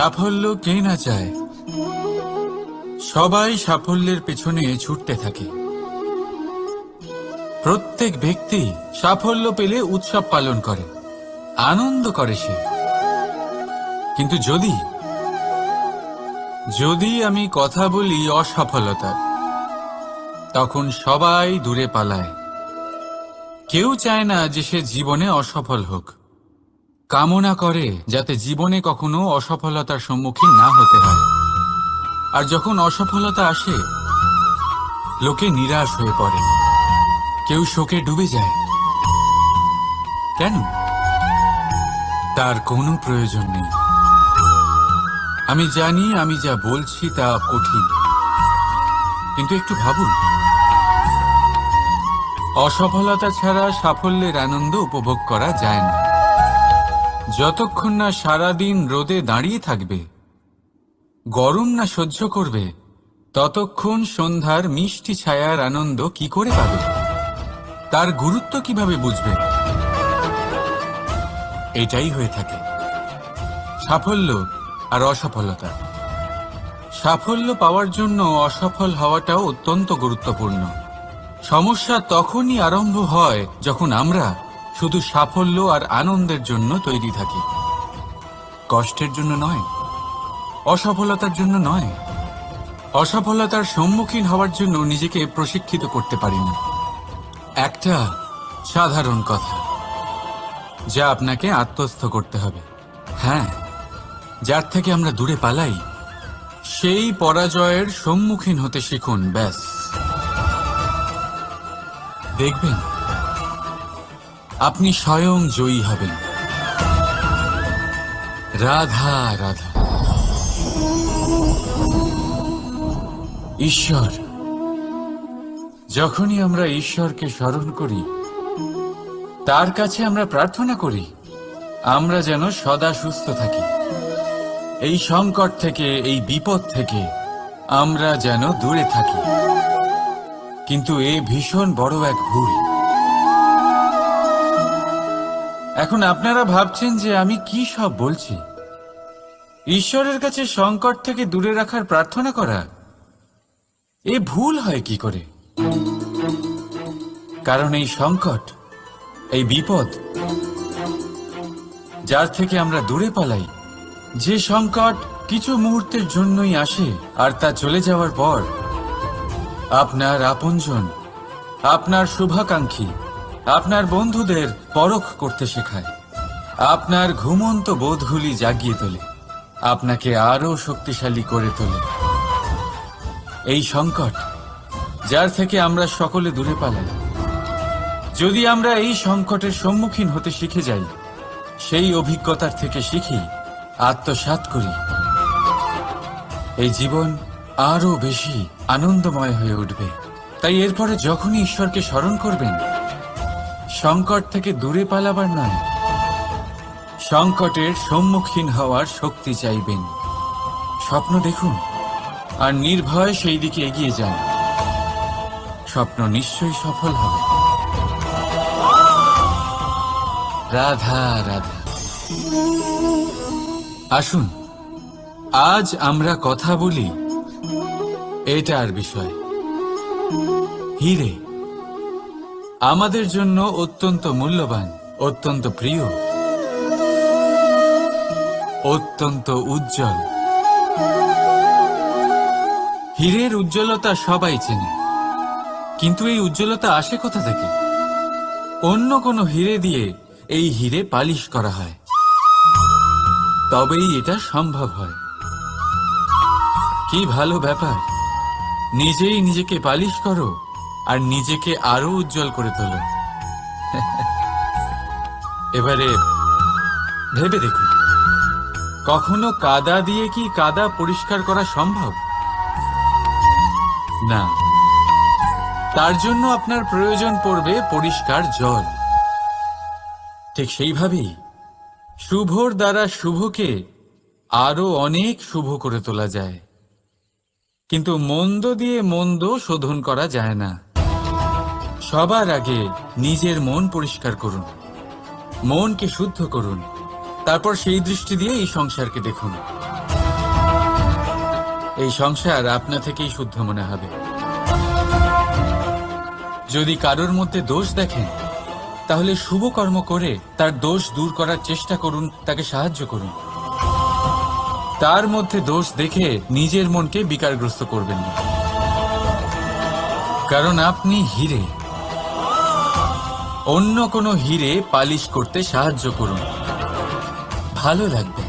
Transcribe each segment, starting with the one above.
সাফল্য কে না চায়? সবাই সাফল্যের পেছনে ছুটতে থাকে। প্রত্যেক ব্যক্তি সাফল্য পেলে উৎসব পালন করে, আনন্দ করে সে। কিন্তু যদি যদি আমি কথা বলি অসফলতার তখন সবাই দূরে পালায়। কেউ চায় না যে সে জীবনে অসফল হোক। কামনা করে যাতে জীবনে কখনো অসফলতার সম্মুখীন না হতে হয়। আর যখন অসফলতা আসে, লোকে নিরাশ হয়ে পড়ে। কেউ শোকে ডুবে যায়। কেন? তার কোনো প্রয়োজন নেই। আমি জানি আমি যা বলছি তা কঠিন। কিন্তু একটু ভাবুন। অসফলতা ছাড়া সাফল্যের আনন্দ উপভোগ করা যায় না। যতক্ষণ না সারাদিন রোদে দাঁড়িয়ে থাকবে, গরম না সহ্য করবে, ততক্ষণ সন্ধ্যার মিষ্টি ছায়ার আনন্দ কি করে পাবে? তার গুরুত্ব কীভাবে বুঝবে? এটাই হয়ে থাকে। সাফল্য আর অসফলতা। সাফল্য পাওয়ার জন্য অসফল হওয়াটাও অত্যন্ত গুরুত্বপূর্ণ। সমস্যা তখনই আরম্ভ হয় যখন আমরা শুধু সাফল্য আর আনন্দের জন্য তৈরি থাকি। কষ্টের জন্য নয়, অসফলতার জন্য নয়। অসফলতার সম্মুখীন হওয়ার জন্য নিজেকে প্রশিক্ষিত করতে পারি না। একটা সাধারণ কথা, যা আপনাকে আত্মস্থ করতে হবে। হ্যাঁ যার থেকে আমরা দূরে পালাই, সেই পরাজয়ের সম্মুখীন হতে শিখুন, ব্যাস। দেখবেন। আপনি স্বয়ং জয়ী হবেন। রাধা রাধা। ঈশ্বর, যখনই আমরা ঈশ্বরকে স্মরণ করি, তার কাছে আমরা প্রার্থনা করি, আমরা যেন সদা সুস্থ থাকি। এই সংকট থেকে, এই বিপদ থেকে আমরা যেন দূরে থাকি। কিন্তু এ ভীষণ বড় এক ভুল। এখন আপনারা ভাবছেন যে আমি কি সব বলছি? ঈশ্বরের কাছে সংকট থেকে দূরে রাখার প্রার্থনা করা? এ ভুল হয় কি করে? কারণ এই সংকট, এই বিপদ, যার থেকে আমরা দূরে পালাই, যে সংকট কিছু মুহূর্তের জন্যই আসে আর তা চলে যাওয়ার পর, আপনার আপনজন, আপনার শুভাকাঙ্ক্ষী আপনার বন্ধুদের পরখ করতে শেখায়। আপনার ঘুমন্ত বোধগুলি জাগিয়ে তোলে। আপনাকে আরও শক্তিশালী করে তোলে। এই সংকট, যার থেকে আমরা সকলে দূরে পালাই। যদি আমরা এই সংকটের সম্মুখীন হতে শিখে যাই, সেই অভিজ্ঞতার থেকে শিখি আত্মসাত করি। এই জীবন আরও বেশি আনন্দময় হয়ে উঠবে। তাই এরপরে যখনই ঈশ্বরকে স্মরণ করবেন সংকট থেকে দূরে পালাবার নয়। সংকটের সম্মুখীন হওয়ার শক্তি চাইবেন। স্বপ্ন দেখুন, আর নির্ভয় সেই দিকে এগিয়ে যান। স্বপ্ন নিশ্চয়ই সফল হবে। রাধা রাধা। আসুন, আজ আমরা কথা বলি এটার বিষয়। হিরে। আমাদের জন্য অত্যন্ত মূল্যবান, অত্যন্ত প্রিয়, অত্যন্ত উজ্জ্বল। হীরের উজ্জ্বলতা সবাই চেনে, কিন্তু এই উজ্জ্বলতা আসে কোথা থেকে? অন্য কোনো হিরে দিয়ে এই হিরে পালিশ করা হয়। তবেই এটা সম্ভব হয়। কি ভালো ব্যাপার, নিজেই নিজেকে পালিশ করো। আর নিজেকে আরও উজ্জ্বল করে তোলো। এবারে ভেবে দেখুন, কখনো কাদা দিয়ে কি কাদা পরিষ্কার করা সম্ভব? না। তার জন্য আপনার প্রয়োজন পড়বে পরিষ্কার জল। ঠিক সেইভাবেই শুভর দ্বারা শুভকে আরও অনেক শুভ করে তোলা যায়। কিন্তু মন্দ দিয়ে মন্দ শোধন করা যায় না। সবার আগে নিজের মন পরিষ্কার করুন। মনকে শুদ্ধ করুন। তারপর সেই দৃষ্টি দিয়ে এই সংসারকে দেখুন। এই সংসার আপনা থেকেই শুদ্ধ মনে হবে। যদি কারোর মধ্যে দোষ দেখেন, তাহলে শুভ কর্ম করে তার দোষ দূর করার চেষ্টা করুন, তাকে সাহায্য করুন। তার মধ্যে দোষ দেখে নিজের মনকে বিকারগ্রস্ত করবেন না। কারণ আপনি হিরে। অন্য কোনো হিরে পালিশ করতে সাহায্য করুন। ভালো লাগবে।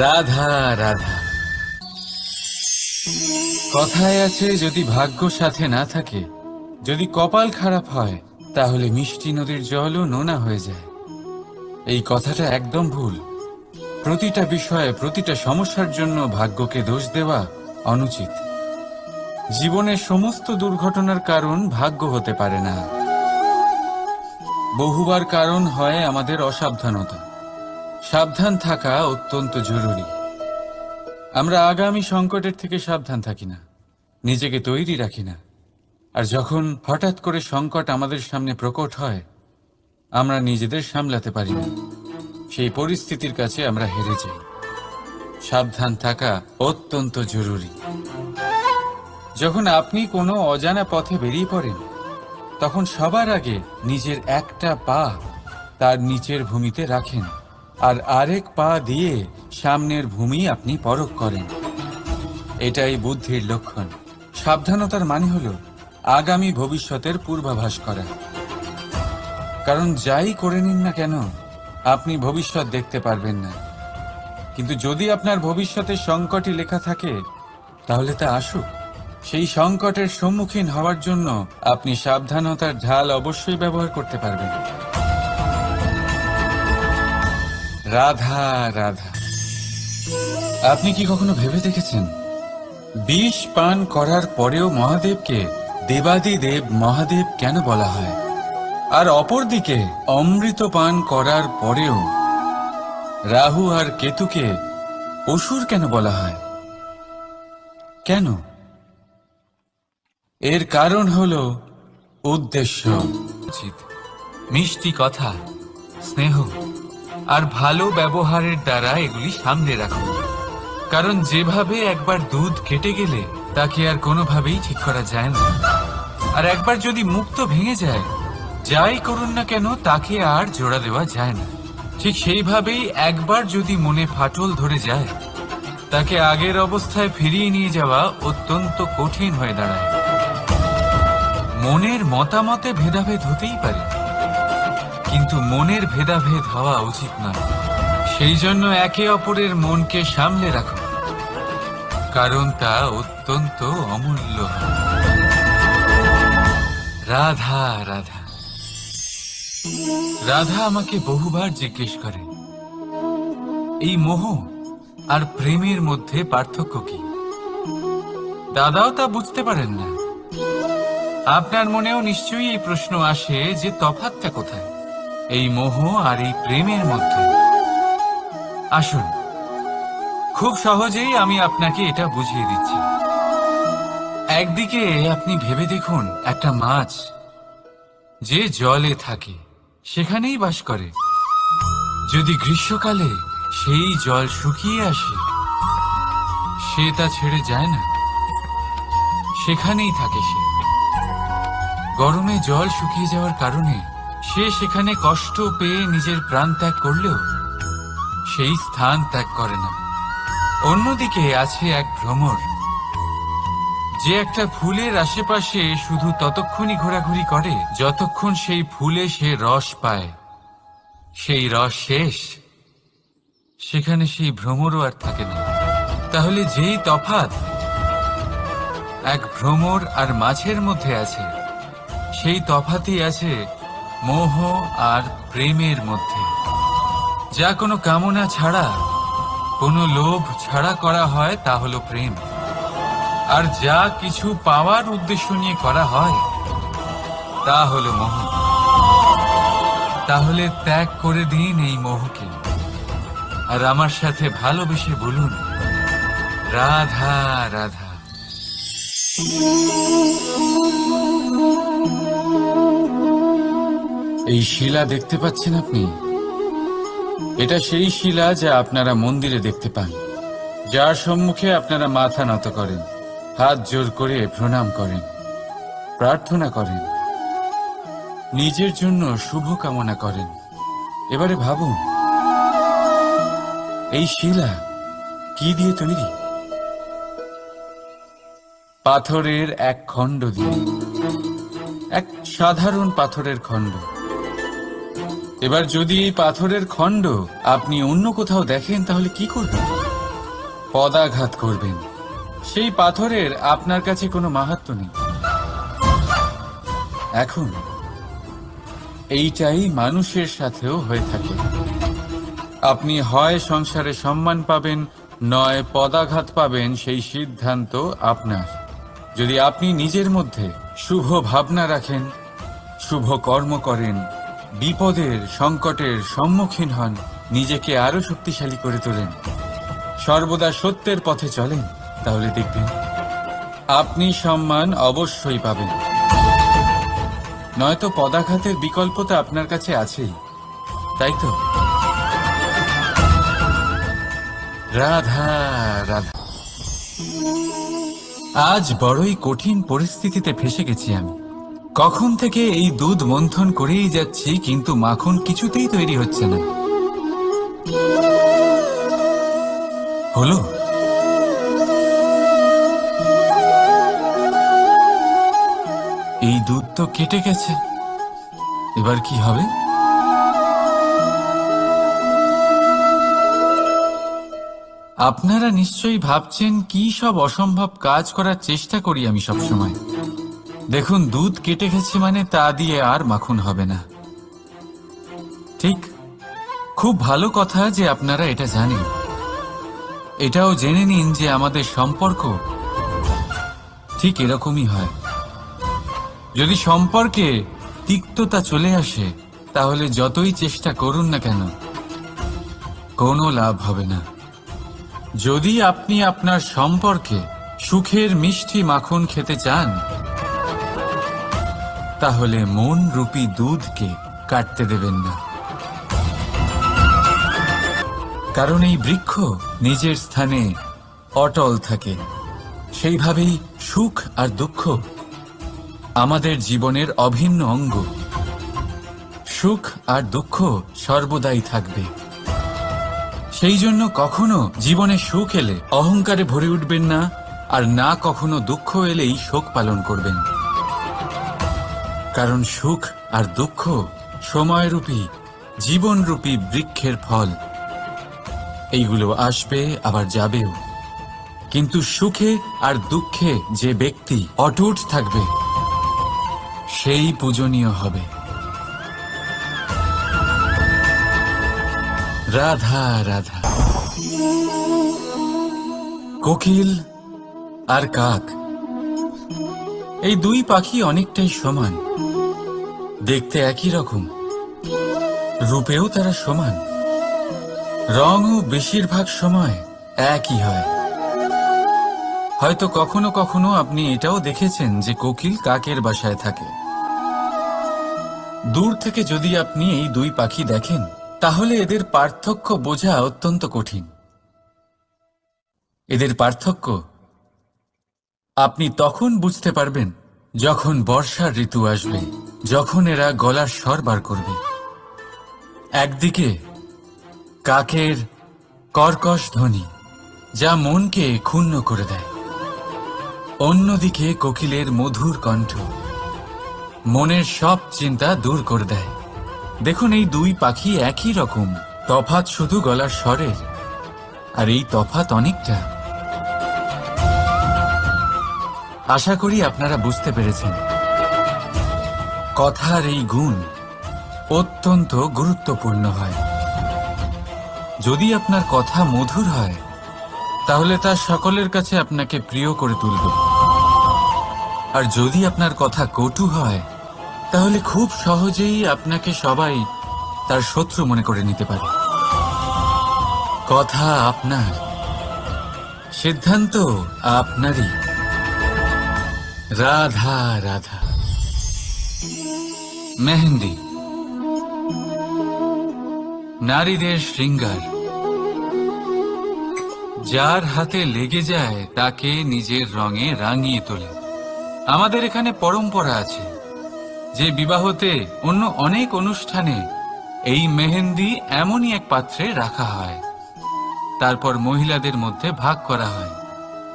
রাধা রাধা। কথায় আছে, যদি ভাগ্য সাথে না থাকে, যদি কপাল খারাপ হয়, তাহলে মিষ্টি নদীর জলও নোনা হয়ে যায়। এই কথাটা একদম ভুল। প্রতিটা বিষয়ে, প্রতিটা সমস্যার জন্য ভাগ্যকে দোষ দেওয়া অনুচিত। জীবনের সমস্ত দুর্ঘটনার কারণ ভাগ্য হতে পারে না। বহুবার কারণ হয় আমাদের অসাবধানতা। সাবধান থাকা অত্যন্ত জরুরি। আমরা আগামী সংকটের থেকে সাবধান থাকি না, নিজেকে তৈরি রাখি না। আর যখন হঠাৎ করে সংকট আমাদের সামনে প্রকট হয়, আমরা নিজেদের সামলাতে পারি না। সেই পরিস্থিতির কাছে আমরা হেরে যাই। সাবধান থাকা অত্যন্ত জরুরি। যখন আপনি কোনো অজানা পথে বেরিয়ে পড়েন, তখন সবার আগে নিজের একটা পা তার নিচের ভূমিতে রাখেন আর আরেক পা দিয়ে সামনের ভূমি আপনি পরখ করেন। এটাই বুদ্ধির লক্ষণ। সাবধানতার মানে হল আগামী ভবিষ্যতের পূর্বাভাস করা। কারণ যাই করে নিন না কেন, আপনি ভবিষ্যৎ দেখতে পারবেন না। কিন্তু যদি আপনার ভবিষ্যতের সংকটই লেখা থাকে, তাহলে তা আসুক। সেই সংকটের সম্মুখীন হওয়ার জন্য আপনি সাবধানতার ঢাল অবশ্যই ব্যবহার করতে পারবেন। রাধা রাধা। আপনি কি কখনো ভেবে দেখেছেন? বিষ পান করার পরেও মহাদেবকে দেবাদিদেব মহাদেব কেন বলা হয়? আর অপরদিকে অমৃত পান করার পরেও রাহু আর কেতুকে অসুর কেন বলা হয়? কেন? এর কারণ হল উদ্দেশ্য। মিষ্টি কথা, স্নেহ, আর ভালো ব্যবহারের দ্বারা এগুলি সামনে রাখুন কারণ যেভাবে একবার দুধ কেটে গেলে তাকে আর কোনোভাবেই ঠিক করা যায় না। আর একবার যদি মুক্ত ভেঙে যায়, যাই করুন না কেন তাকে আর জোড়া দেওয়া যায় না। ঠিক সেইভাবেই একবার যদি মনে ফাটল ধরে যায়, তাকে আগের অবস্থায় ফিরিয়ে নিয়ে যাওয়া অত্যন্ত কঠিন হয়ে দাঁড়ায়। মনের মতামতে ভেদাভেদ হতেই পারে। কিন্তু মনের ভেদাভেদ হওয়া উচিত নয়। সেই জন্য একে অপরের মনকে সামলে রাখুন কারণ তা অত্যন্ত অমূল্য। রাধা রাধা। রাধা আমাকে বহুবার জিজ্ঞেস করে, এই মোহ আর প্রেমের মধ্যে পার্থক্য কি? দাদাও তা বুঝতে পারেন না। আপনার মনেও নিশ্চয়ই এই প্রশ্ন আসে যে তফাৎটা কোথায়? এই মোহ আর এই প্রেমের মধ্যে। আসুন, খুব সহজেই আমি আপনাকে এটা বুঝিয়ে দিচ্ছি। একদিকে আপনি ভেবে দেখুন, একটা মাছ যে জলে থাকে, সেখানেই বাস করে। যদি গ্রীষ্মকালে সেই জল শুকিয়ে আসে, সে তা ছেড়ে যায় না। সেখানেই থাকে সে। গরমে জল শুকিয়ে যাওয়ার কারণে সে সেখানে কষ্ট পেয়ে নিজের প্রাণ ত্যাগ করলেও সেই স্থান ত্যাগ করে না। অন্যদিকে আছে এক ভ্রমর, যে একটা ফুলের আশেপাশে শুধু ততক্ষণই ঘোরাঘুরি করে যতক্ষণ সেই ফুলে সে রস পায়। সেই রস শেষ। সেখানে সেই ভ্রমরও আর থাকে না। তাহলে যেই তফাত এক ভ্রমর আর মাছের মধ্যে আছে সেই তফাতই আছে মোহ আর প্রেমের মধ্যে। যা কোনো কামনা ছাড়া, কোনো লোভ ছাড়া করা হয় তা হলো প্রেম। আর যা কিছু পাওয়ার উদ্দেশ্য নিয়ে করা হয়, তা হলো মোহ। তাহলে ত্যাগ করে দিন এই মোহকে। আর আমার সাথে ভালোবেসে বলুন, রাধা রাধা। এই শিলা দেখতে পাচ্ছেন আপনি? এটা সেই শিলা যা আপনারা মন্দিরে দেখতে পান, যার সম্মুখে আপনারা মাথা নত করেন, হাত জোর করে প্রণাম করেন, প্রার্থনা করেন, নিজের জন্য শুভ কামনা করেন। এবারে ভাবুন, এই শিলা কি দিয়ে তৈরি? পাথরের এক খণ্ড দিয়ে, এক সাধারণ পাথরের খণ্ড। এবার যদি এই পাথরের খণ্ড আপনি অন্য কোথাও দেখেন, তাহলে কি করবেন? পদাঘাত করবেন। সেই পাথরের আপনার কাছে কোনো মাহাত্ম নেই। এখন, এইটাই মানুষের সাথেও হয়ে থাকে। আপনি হয় সংসারে সম্মান পাবেন, নয় পদাঘাত পাবেন, সেই সিদ্ধান্ত আপনার। যদি আপনি নিজের মধ্যে শুভ ভাবনা রাখেন, শুভ কর্ম করেন বিপদের, সংকটের সম্মুখীন হন, নিজেকে আরও শক্তিশালী করে তোলেন। সর্বদা সত্যের পথে চলেন, তাহলে দেখবেন, আপনি সম্মান অবশ্যই পাবেন। নয়তো পদাঘাতের বিকল্প তো আপনার কাছে আছেই, তাই তো? রাধা রাধা। আজ বড়ই কঠিন পরিস্থিতিতে ফেসে গেছি আমি। কখন থেকে এই দুধ মন্থন করেই যাচ্ছি, কিন্তু মাখন কিছুতেই তৈরি হচ্ছে না। হলো? এই দুধ তো কেটে গেছে। এবার কি হবে? আপনারা নিশ্চয়ই ভাবছেন কি সব অসম্ভব কাজ করার চেষ্টা করি আমি সবসময়। দেখুন, দুধ কেটে গেছে মানে তা দিয়ে আর মাখন হবে না। ঠিক, খুব ভালো কথা যে আপনারা এটা জানেন। এটাও জেনে নিন যে আমাদের সম্পর্ক ঠিক এরকমই হয়। যদি সম্পর্কে তিক্ততা চলে আসে, তাহলে যতই চেষ্টা করুন না কেন, কোনো লাভ হবে না। যদি আপনি আপনার সম্পর্কে সুখের মিষ্টি মাখন খেতে চান তাহলে মন রূপী দুধকে কাটতে দেবেন না। কারণ এই বৃক্ষ নিজের স্থানে অটল থাকে। সেইভাবেই সুখ আর দুঃখ আমাদের জীবনের অভিন্ন অঙ্গ। সুখ আর দুঃখ সর্বদাই থাকবে। সেই জন্য কখনো জীবনে সুখ এলে অহংকারে ভরে উঠবেন না, আর না কখনো দুঃখ এলেই শোক পালন করবেন। কারণ সুখ আর দুঃখ সময়রূপী, জীবনরূপী বৃক্ষের ফল। এইগুলো আসবে, আবার যাবেও। কিন্তু সুখে আর দুঃখে যে ব্যক্তি অটুট থাকবে, সেই পূজনীয় হবে। রাধা রাধা। কোকিল আর কাক। এই দুই পাখি অনেকটাই সমান। দেখতে একই রকম। রূপেও তারা সমান। রঙও বেশিরভাগ সময় একই হয়। হয়তো কখনো কখনো আপনি এটাও দেখেছেন যে কোকিল কাকের বাসায় থাকে। দূর থেকে যদি আপনি এই দুই পাখি দেখেন, তাহলে এদের পার্থক্য বোঝা অত্যন্ত কঠিন। এদের পার্থক্য আপনি তখন বুঝতে পারবেন যখন বর্ষার ঋতু আসবে, যখন এরা গলার স্বর বার করবে। একদিকে কাকের কর্কশ ধ্বনি, যা মনকে ক্ষুণ্ণ করে দেয়। অন্যদিকে কোকিলের মধুর কণ্ঠ, মনের সব চিন্তা দূর করে দেয়। দেখুন, এই দুই পাখি একই রকম তফাত শুধু গলার স্বরের, আর এই তফাত অনেকটা আশা করি আপনারা বুঝতে পেরেছেন। কথার এই গুণ অত্যন্ত গুরুত্বপূর্ণ হয়। যদি আপনার কথা মধুর হয়, তাহলে তা সকলের কাছে আপনাকে প্রিয় করে তুলবে। আর যদি আপনার কথা কটু হয়, তাহলে খুব সহজেই আপনাকে সবাই তার শত্রু মনে করে নিতে পারে। কথা আপনার, সিদ্ধান্ত আপনারই। রাধা রাধা। মেহেন্দি। নারীদের শৃঙ্গার। যার হাতে লেগে যায়, তাকে নিজের রঙে রাঙিয়ে তোলে। আমাদের এখানে পরম্পরা আছে যে বিবাহতে অন্য অনেক অনুষ্ঠানে এই মেহেন্দি এমনই এক পাত্রে রাখা হয়। তারপর মহিলাদের মধ্যে ভাগ করা হয়।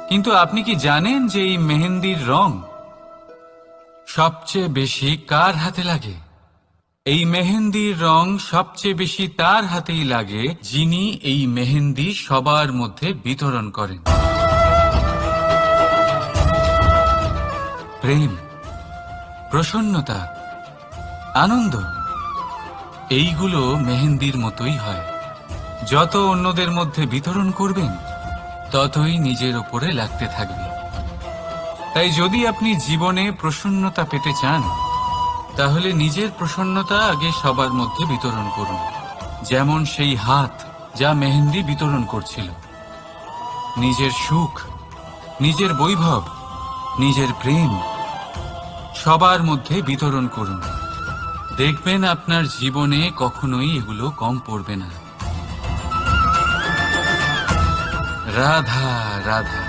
কিন্তু আপনি কি জানেন যে এই মেহেন্দির রং সবচেয়ে বেশি কার হাতে লাগে? এই মেহেন্দির রং সবচেয়ে বেশি তার হাতেই লাগে, যিনি এই মেহেন্দি সবার মধ্যে বিতরণ করেন। প্রেম, প্রসন্নতা, আনন্দ, এইগুলো মেহেন্দির মতোই হয়। যত অন্যদের মধ্যে বিতরণ করবেন ততই নিজের ওপরে লাগতে থাকবে। তাই যদি আপনি জীবনে প্রসন্নতা পেতে চান, তাহলে নিজের প্রসন্নতা আগে সবার মধ্যে বিতরণ করুন। যেমন সেই হাত যা মেহেন্দি বিতরণ করছিল। নিজের সুখ, নিজের বৈভব, নিজের প্রেম সবার মধ্যে বিতরণ করুন। দেখবেন আপনার জীবনে কখনোই এগুলো কম পড়বে না। রাধা রাধা